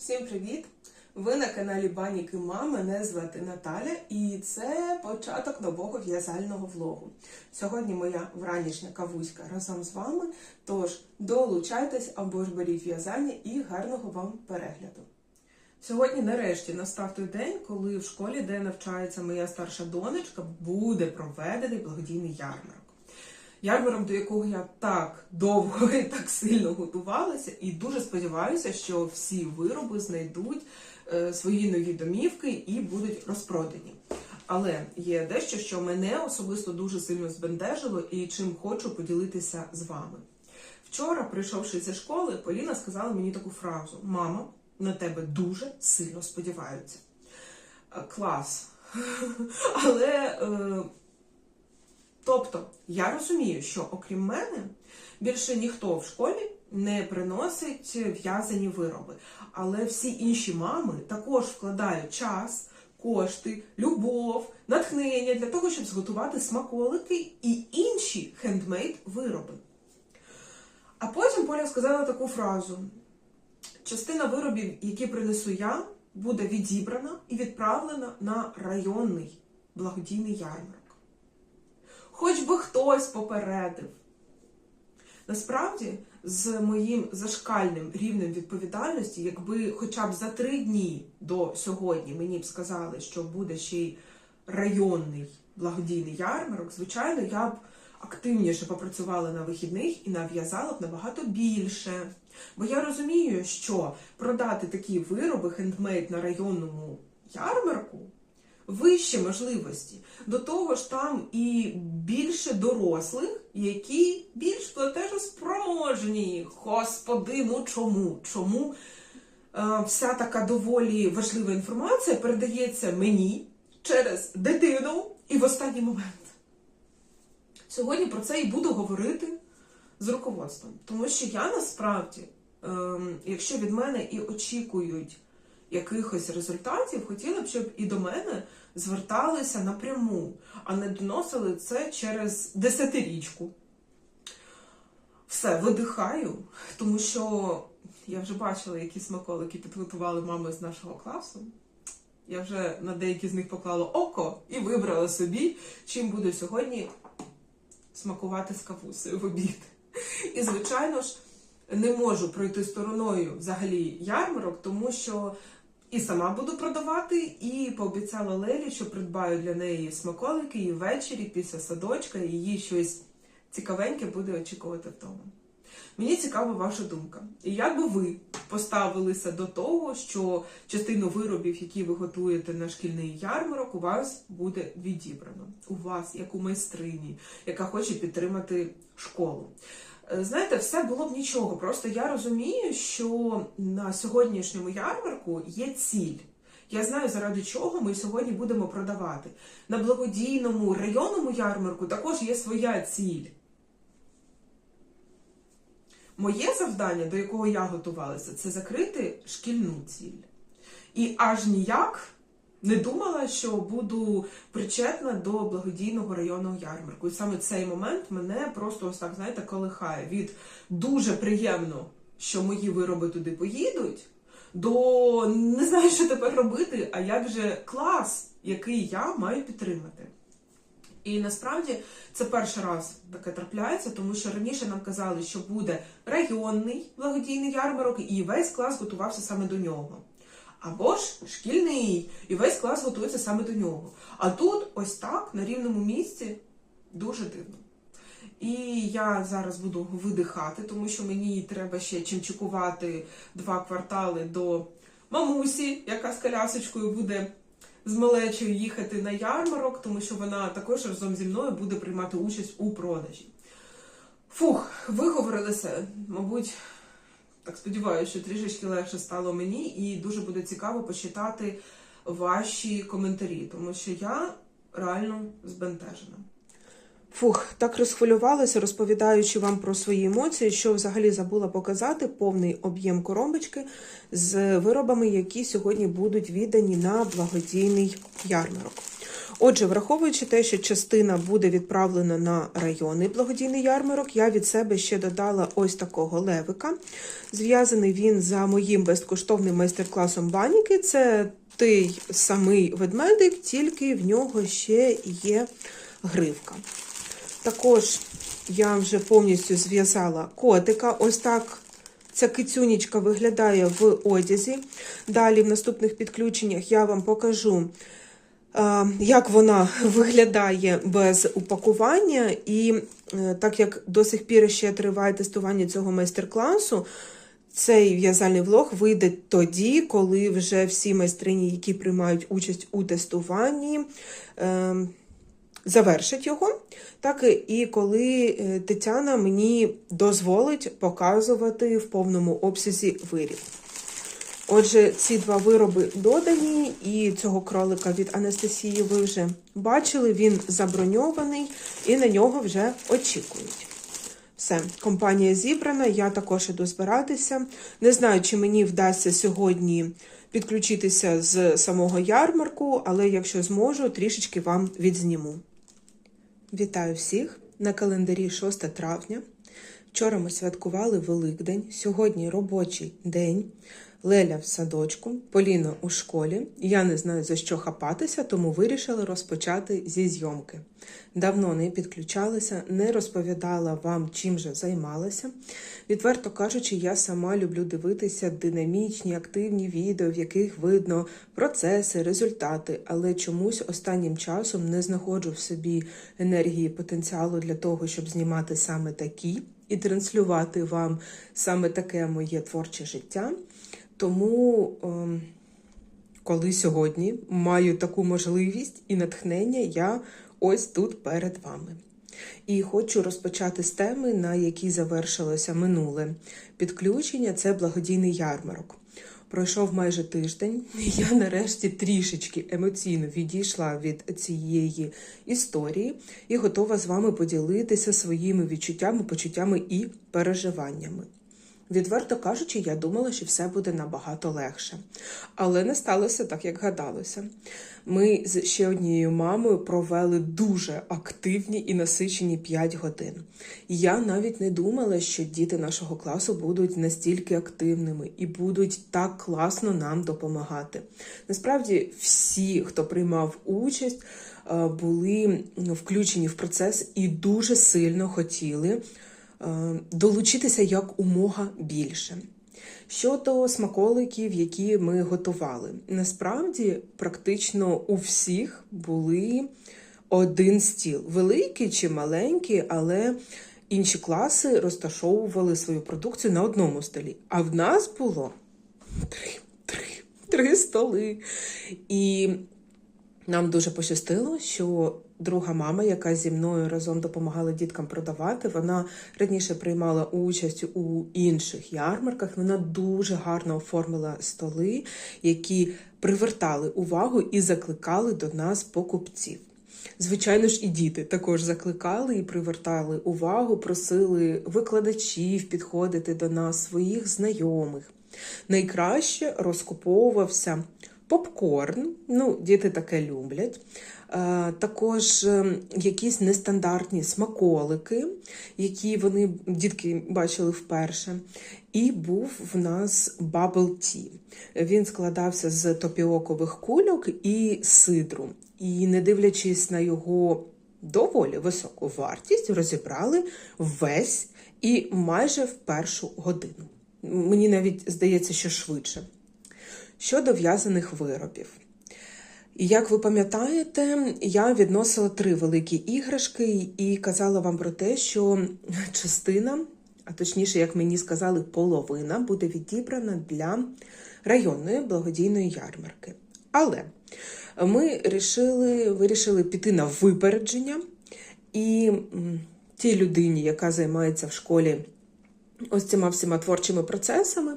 Всім привіт! Ви на каналі Баніки Мам. Мене звати Наталя, і це початок нового в'язального влогу. Сьогодні моя вранішня кавуська разом з вами. Тож долучайтесь або ж беріть в'язання і гарного вам перегляду. Сьогодні, нарешті, настав той день, коли в школі, де навчається моя старша донечка, буде проведений благодійний ярмарок. Ярмарок, до якого я так довго і так сильно готувалася, і дуже сподіваюся, що всі вироби знайдуть е, свої нові домівки і будуть розпродані. Але є дещо, що мене особисто дуже сильно збентежило і чим хочу поділитися з вами. Вчора, прийшовши зі школи, Поліна сказала мені таку фразу: Мама, на тебе дуже сильно сподіваються. Е, Клас. Але. Е, Тобто, я розумію, що окрім мене більше ніхто в школі не приносить в'язані вироби. Але всі інші мами також вкладають час, кошти, любов, натхнення для того, щоб зготувати смаколики і інші хендмейд вироби. А потім Поля сказала таку фразу: частина виробів, які принесу я, буде відібрана і відправлена на районний благодійний ярмарок. Хоч би хтось попередив. Насправді, з моїм зашкальним рівнем відповідальності, якби хоча б за три дні до сьогодні мені б сказали, що буде ще й районний благодійний ярмарок, звичайно, я б активніше попрацювала на вихідних і нав'язала б набагато більше. Бо я розумію, що продати такі вироби хендмейд на районному ярмарку вищі можливості. До того ж, там і більше дорослих, які більш платежоспроможні. Господи, ну чому? Чому е, вся така доволі важлива інформація передається мені через дитину і в останній момент? Сьогодні про це і буду говорити з руководством, тому що я насправді, ем, якщо від мене і очікують якихось результатів, хотіла б, щоб і до мене зверталися напряму, а не доносили це через десятирічку. Все, видихаю, тому що я вже бачила, які смаколики підготували мами з нашого класу. Я вже на деякі з них поклала око і вибрала собі, чим буду сьогодні смакувати з кавусею в обід. І, звичайно ж, не можу пройти стороною взагалі ярмарок, тому що і сама буду продавати, і пообіцяла Лелі, що придбаю для неї смаколики і ввечері після садочка її щось цікавеньке буде очікувати вдома. Мені цікава ваша думка. І як би ви поставилися до того, що частину виробів, які ви готуєте на шкільний ярмарок, у вас буде відібрано? У вас, як у майстрині, яка хоче підтримати школу. Знаєте, все було б нічого. Просто я розумію, що на сьогоднішньому ярмарку є ціль. Я знаю, заради чого ми сьогодні будемо продавати. На благодійному районному ярмарку також є своя ціль. Моє завдання, до якого я готувалася, це закрити шкільну ціль. І аж ніяк не думала, що буду причетна до благодійного районного ярмарку. І саме цей момент мене просто ось так, знаєте, колихає від дуже приємно, що мої вироби туди поїдуть, до не знаю, що тепер робити, а як же клас, який я маю підтримати. І насправді це перший раз таке трапляється, тому що раніше нам казали, що буде районний благодійний ярмарок, і весь клас готувався саме до нього. Або ж шкільний, і весь клас готується саме до нього. А тут ось так, на рівному місці, дуже дивно. І я зараз буду видихати, тому що мені треба ще чимчикувати два квартали до мамусі, яка з колясочкою буде з малечою їхати на ярмарок, тому що вона також разом зі мною буде приймати участь у продажі. Фух, виговорилися, мабуть, так сподіваюся, що трішечки легше стало мені, і дуже буде цікаво почитати ваші коментарі, тому що я реально збентежена. Фух, так розхвилювалася, розповідаючи вам про свої емоції, що взагалі забула показати повний об'єм коробочки з виробами, які сьогодні будуть віддані на благодійний ярмарок. Отже, враховуючи те, що частина буде відправлена на районний благодійний ярмарок, я від себе ще додала ось такого левика. Зв'язаний він за моїм безкоштовним майстер-класом баніки. Це той самий ведмедик, тільки в нього ще є гривка. Також я вже повністю зв'язала котика. Ось так ця кицюнічка виглядає в одязі. Далі в наступних підключеннях я вам покажу, як вона виглядає без упакування. І е, так як до сих пір ще триває тестування цього майстер-класу, цей в'язальний влог вийде тоді, коли вже всі майстрині, які приймають участь у тестуванні, е, завершать його. Так і коли е, Тетяна мені дозволить показувати в повному обсязі виріб. Отже, ці два вироби додані, і цього кролика від Анастасії ви вже бачили, він заброньований і на нього вже очікують. Все, компанія зібрана, я також іду збиратися. Не знаю, чи мені вдасться сьогодні підключитися з самого ярмарку, але якщо зможу, трішечки вам відзніму. Вітаю всіх на календарі 6 травня. Вчора ми святкували Великдень, сьогодні робочий день. Леля в садочку, Поліна у школі. Я не знаю за що хапатися, тому вирішила розпочати зі зйомки. Давно не підключалася, не розповідала вам, чим же займалася. Відверто кажучи, я сама люблю дивитися динамічні, активні відео, в яких видно процеси, результати, але чомусь останнім часом не знаходжу в собі енергії потенціалу для того, щоб знімати саме такі і транслювати вам саме таке моє творче життя. Тому, ем, коли сьогодні маю таку можливість і натхнення, я ось тут перед вами. І хочу розпочати з теми, на якій завершилося минуле підключення це благодійний ярмарок. Пройшов майже тиждень, і я нарешті трішечки емоційно відійшла від цієї історії і готова з вами поділитися своїми відчуттями, почуттями і переживаннями. Відверто кажучи, я думала, що все буде набагато легше. Але не сталося так, як гадалося. Ми з ще однією мамою провели дуже активні і насичені 5 годин. Я навіть не думала, що діти нашого класу будуть настільки активними і будуть так класно нам допомагати. Насправді, всі, хто приймав участь, е, були включені в процес і дуже сильно хотіли. Е, долучитися як умога більше. Щодо смаколиків, які ми готували, насправді практично у всіх були один стіл, великий чи маленький, але інші класи розташовували свою продукцію на одному столі. А в нас було три, три, три столи. І нам дуже пощастило, що друга мама, яка зі мною разом допомагала діткам продавати, вона раніше приймала участь у інших ярмарках. Вона дуже гарно оформила столи, які привертали увагу і закликали до нас покупців. Звичайно ж, і діти також закликали і привертали увагу, просили викладачів підходити до нас, своїх знайомих. Найкраще розкуповувався попкорн, ну, діти таке люблять. Е, також ем, якісь нестандартні смаколики, які вони дітки бачили вперше. І був в нас Bubble Tea. Він складався з топіокових кульок і сидру. І не дивлячись на його доволі високу вартість, розібрали весь і майже в першу годину. Мені навіть здається, що швидше. Щодо в'язаних виробів. Як ви пам'ятаєте, я відносила три великі іграшки і казала вам про те, що частина, а точніше, як мені сказали, половина буде відібрана для районної благодійної ярмарки. Але ми вирішили, вирішили піти на випередження, і тій людині, яка займається в школі ось цими всіма творчими процесами.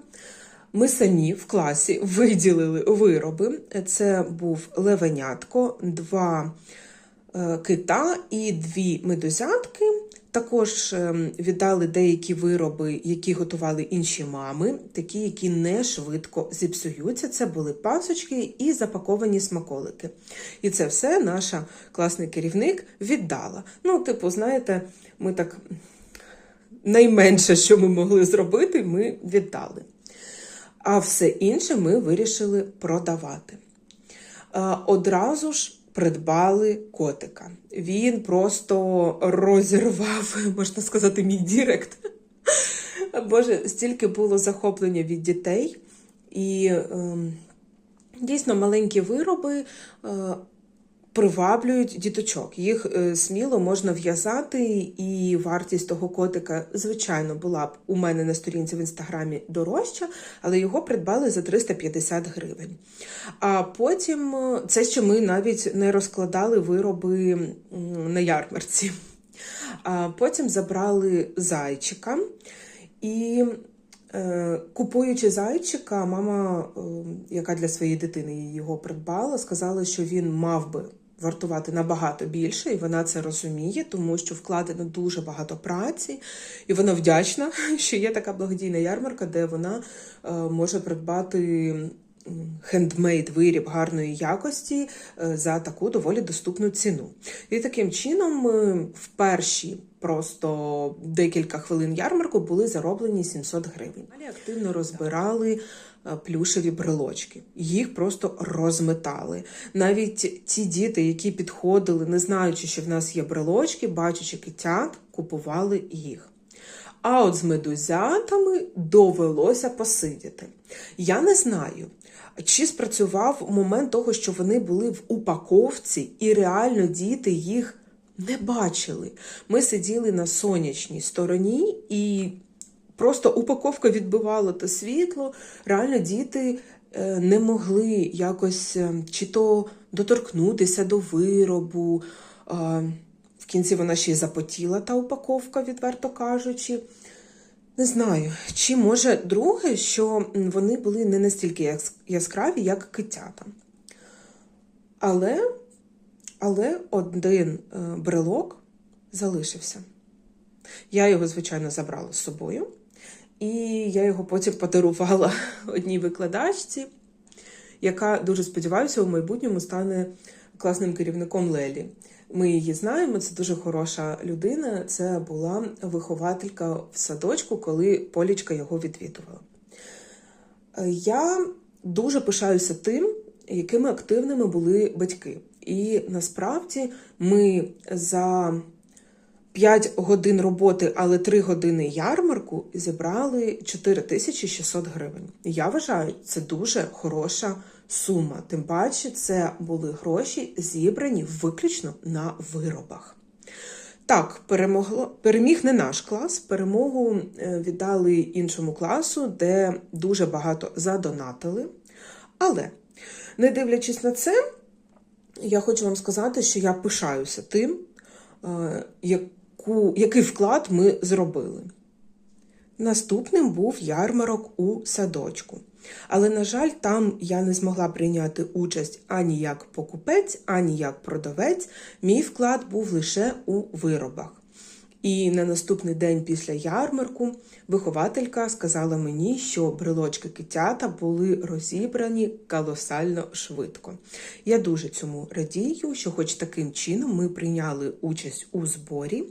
Ми самі в класі виділили вироби. Це був левенятко, два е, кита і дві медузятки, Також ем, віддали деякі вироби, які готували інші мами, такі, які не швидко зіпсуються. Це були пасочки і запаковані смаколики. І це все наша класний керівник віддала. Ну, типу, знаєте, ми так найменше, що ми могли зробити, ми віддали. А все інше ми вирішили продавати. Е, Одразу ж придбали котика. Він просто розірвав, можна сказати, мій дірект. Боже, стільки було захоплення від дітей. І е, дійсно маленькі вироби е, приваблюють діточок. Їх е, сміло можна в'язати, і вартість того котика, звичайно, була б у мене на сторінці в інстаграмі дорожча, але його придбали за 350 гривень. А потім е, це ще ми навіть не розкладали вироби на ярмарці. А потім забрали зайчика. І е, купуючи зайчика, мама, яка для своєї дитини його придбала, сказала, що він мав би вартувати набагато більше, і вона це розуміє, тому що вкладено дуже багато праці, і вона вдячна, що є така благодійна ярмарка, де вона е, може придбати хендмейд виріб гарної якості е, за таку доволі доступну ціну. І таким чином е, в перші просто декілька хвилин ярмарку були зароблені 700 гривень. Далі активно розбирали плюшеві брелочки. Їх просто розметали. Навіть ті діти, які підходили, не знаючи, що в нас є брелочки, бачачи китят, купували їх. А от з медузятами довелося посидіти. Я не знаю, чи спрацював момент того, що вони були в упаковці, і реально діти їх не бачили. Ми сиділи на сонячній стороні, і просто упаковка відбивала те світло. Реально діти е, не могли якось е, чи то доторкнутися до виробу. В кінці вона ще й запотіла, та упаковка, відверто кажучи. Не знаю, чи може друге, що вони були не настільки яскраві, як китята. Але, але один е, брелок залишився. Я його, звичайно, забрала з собою, і я його потім подарувала одній викладачці, яка дуже сподіваюся, у майбутньому стане класним керівником Лелі. Ми її знаємо, це дуже хороша людина. Це була вихователька в садочку, коли Полічка його відвідувала. Я дуже пишаюся тим, якими активними були батьки. І насправді ми за 5 годин роботи, але 3 години ярмарку зібрали 4600 гривень. Я вважаю, це дуже хороша сума. Тим паче, це були гроші зібрані виключно на виробах. Так, перемогло, переміг не наш клас, перемогу е, віддали іншому класу, де дуже багато задонатили. Але, не дивлячись на це, я хочу вам сказати, що я пишаюся тим, е, яку, який вклад ми зробили. Наступним був ярмарок у садочку. Але, на жаль, там я не змогла прийняти участь ані як покупець, ані як продавець. Мій вклад був лише у виробах. І на наступний день після ярмарку вихователька сказала мені, що брелочки китята були розібрані колосально швидко. Я дуже цьому радію, що, хоч таким чином, ми прийняли участь у зборі.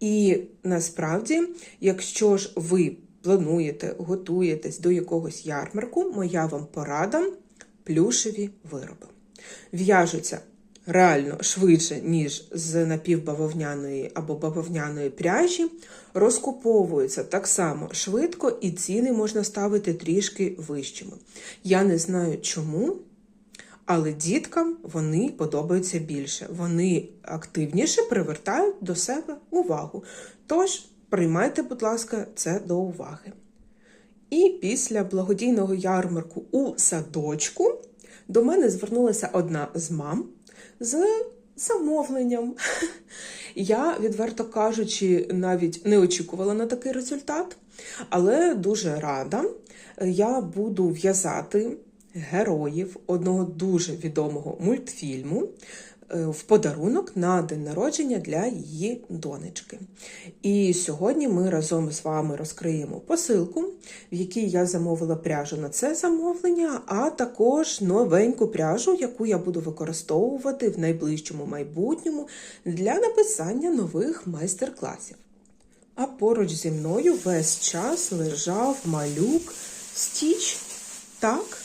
І насправді, якщо ж ви плануєте, готуєтесь до якогось ярмарку, моя вам порада плюшеві вироби. В'яжуться реально швидше, ніж з напівбавовняної або бавовняної пряжі, розкуповуються так само швидко, і ціни можна ставити трішки вищими. Я не знаю чому. Але діткам вони подобаються більше. Вони активніше привертають до себе увагу. Тож, приймайте, будь ласка, це до уваги. І після благодійного ярмарку у садочку до мене звернулася одна з мам з замовленням. Я, відверто кажучи, навіть не очікувала на такий результат, але дуже рада. Я буду в'язати героїв одного дуже відомого мультфільму. Е, в подарунок на день народження для її донечки. І сьогодні ми разом з вами розкриємо посилку, в якій я замовила пряжу на це замовлення, а також новеньку пряжу, яку я буду використовувати в найближчому майбутньому для написання нових майстер-класів. А поруч зі мною весь час лежав малюк Стіч. Так,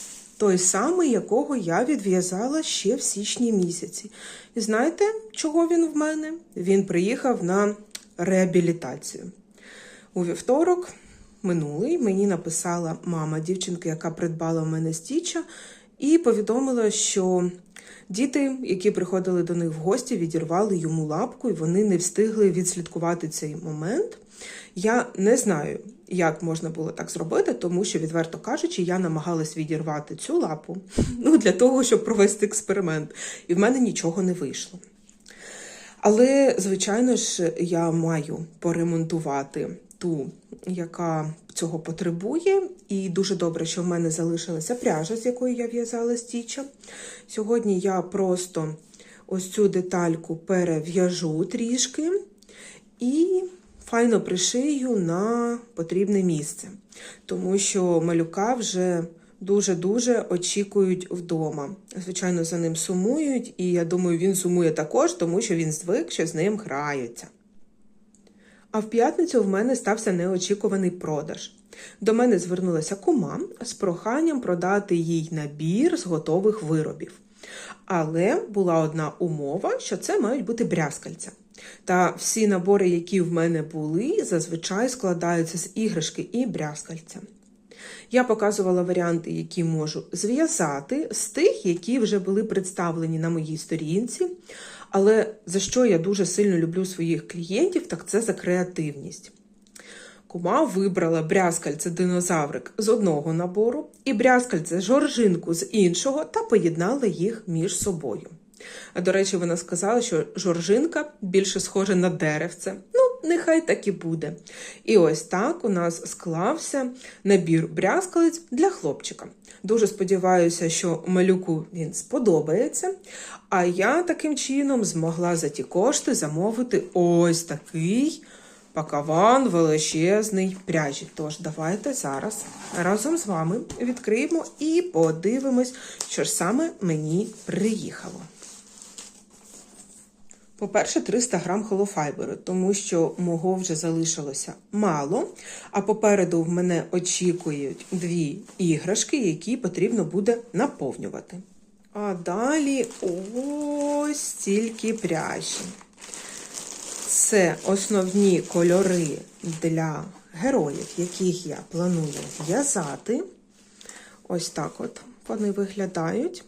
той самий, якого я відв'язала ще в січні місяці. І знаєте, чого він в мене? Він приїхав на реабілітацію. У вівторок минулий мені написала мама дівчинки, яка придбала в мене стіча, і повідомила, що діти, які приходили до них в гості, відірвали йому лапку, і вони не встигли відслідкувати цей момент. Я не знаю, як можна було так зробити, тому що, відверто кажучи, я намагалась відірвати цю лапу ну, для того, щоб провести експеримент, і в мене нічого не вийшло. Але, звичайно ж, я маю поремонтувати ту, яка цього потребує. І дуже добре, що в мене залишилася пряжа, з якої я в'язала стіча. Сьогодні я просто ось цю детальку перев'яжу трішки і файно пришию на потрібне місце. Тому що малюка вже дуже-дуже очікують вдома. Звичайно, за ним сумують, і я думаю, він сумує також, тому що він звик, що з ним граються. А в п'ятницю в мене стався неочікуваний продаж. До мене звернулася кума з проханням продати їй набір з готових виробів. Але була одна умова, що це мають бути брязкальця. Та всі набори, які в мене були, зазвичай складаються з іграшки і брязкальця. Я показувала варіанти, які можу зв'язати з тих, які вже були представлені на моїй сторінці. Але за що я дуже сильно люблю своїх клієнтів, так це за креативність. Кума вибрала брязкальце динозаврик з одного набору і брязкальце жоржинку з іншого та поєднала їх між собою. До речі, вона сказала, що жоржинка більше схожа на деревце. Ну, нехай так і буде. І ось так у нас склався набір брязкалиць для хлопчика. Дуже сподіваюся, що малюку він сподобається. А я таким чином змогла за ті кошти замовити ось такий пакаван величезний пряжі. Тож давайте зараз разом з вами відкриємо і подивимось, що ж саме мені приїхало. По-перше, 300 грам холофайберу, тому що мого вже залишилося мало. А попереду в мене очікують дві іграшки, які потрібно буде наповнювати. А далі ось стільки пряжі. Це основні кольори для героїв, яких я планую в'язати. Ось так от вони виглядають.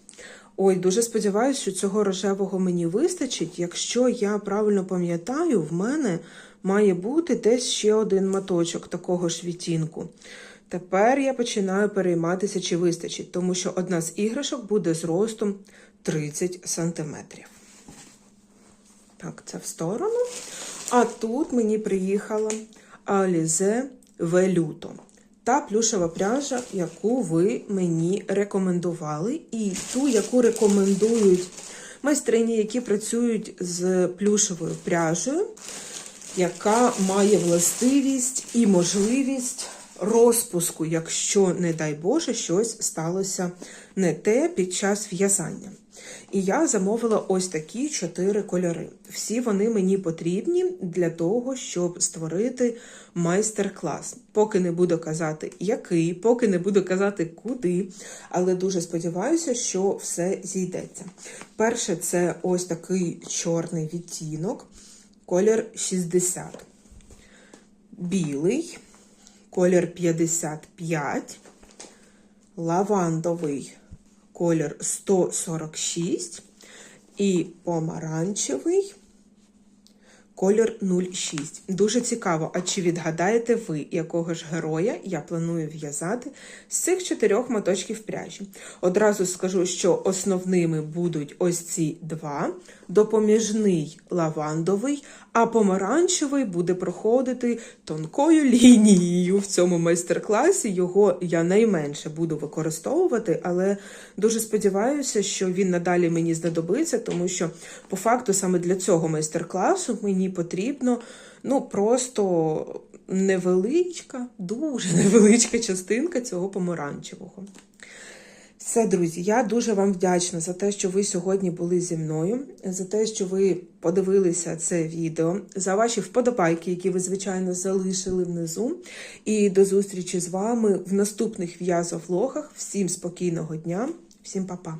Ой, дуже сподіваюся, що цього рожевого мені вистачить. Якщо я правильно пам'ятаю, в мене має бути десь ще один маточок такого ж відтінку. Тепер я починаю перейматися, чи вистачить, тому що одна з іграшок буде зростом 30 см. Так, це в сторону. А тут мені приїхала Alize Велюто. Та плюшева пряжа, яку ви мені рекомендували, і ту, яку рекомендують майстрині, які працюють з плюшевою пряжею, яка має властивість і можливість розпуску, якщо, не дай Боже, щось сталося не те під час в'язання. І я замовила ось такі чотири кольори. Всі вони мені потрібні для того, щоб створити майстер-клас. Поки не буду казати, який, поки не буду казати, куди. Але дуже сподіваюся, що все зійдеться. Перше, це ось такий чорний відтінок, колір 60. Білий, колір 55, лавандовий колір 146 і помаранчевий колір 06. Дуже цікаво, а чи відгадаєте ви, якого ж героя я планую в'язати з цих чотирьох моточків пряжі? Одразу скажу, що основними будуть ось ці два, допоміжний лавандовий, а помаранчевий буде проходити тонкою лінією. в цьому майстер-класі. Його я найменше буду використовувати, але дуже сподіваюся, що він надалі мені знадобиться, тому що по факту саме для цього майстер-класу мені потрібно ну просто невеличка, дуже невеличка частинка цього помаранчевого. Все, друзі, я дуже вам вдячна за те, що ви сьогодні були зі мною, за те, що ви подивилися це відео, за ваші вподобайки, які ви, звичайно, залишили внизу. І до зустрічі з вами в наступних в'язовлогах. Всім спокійного дня, всім па-па!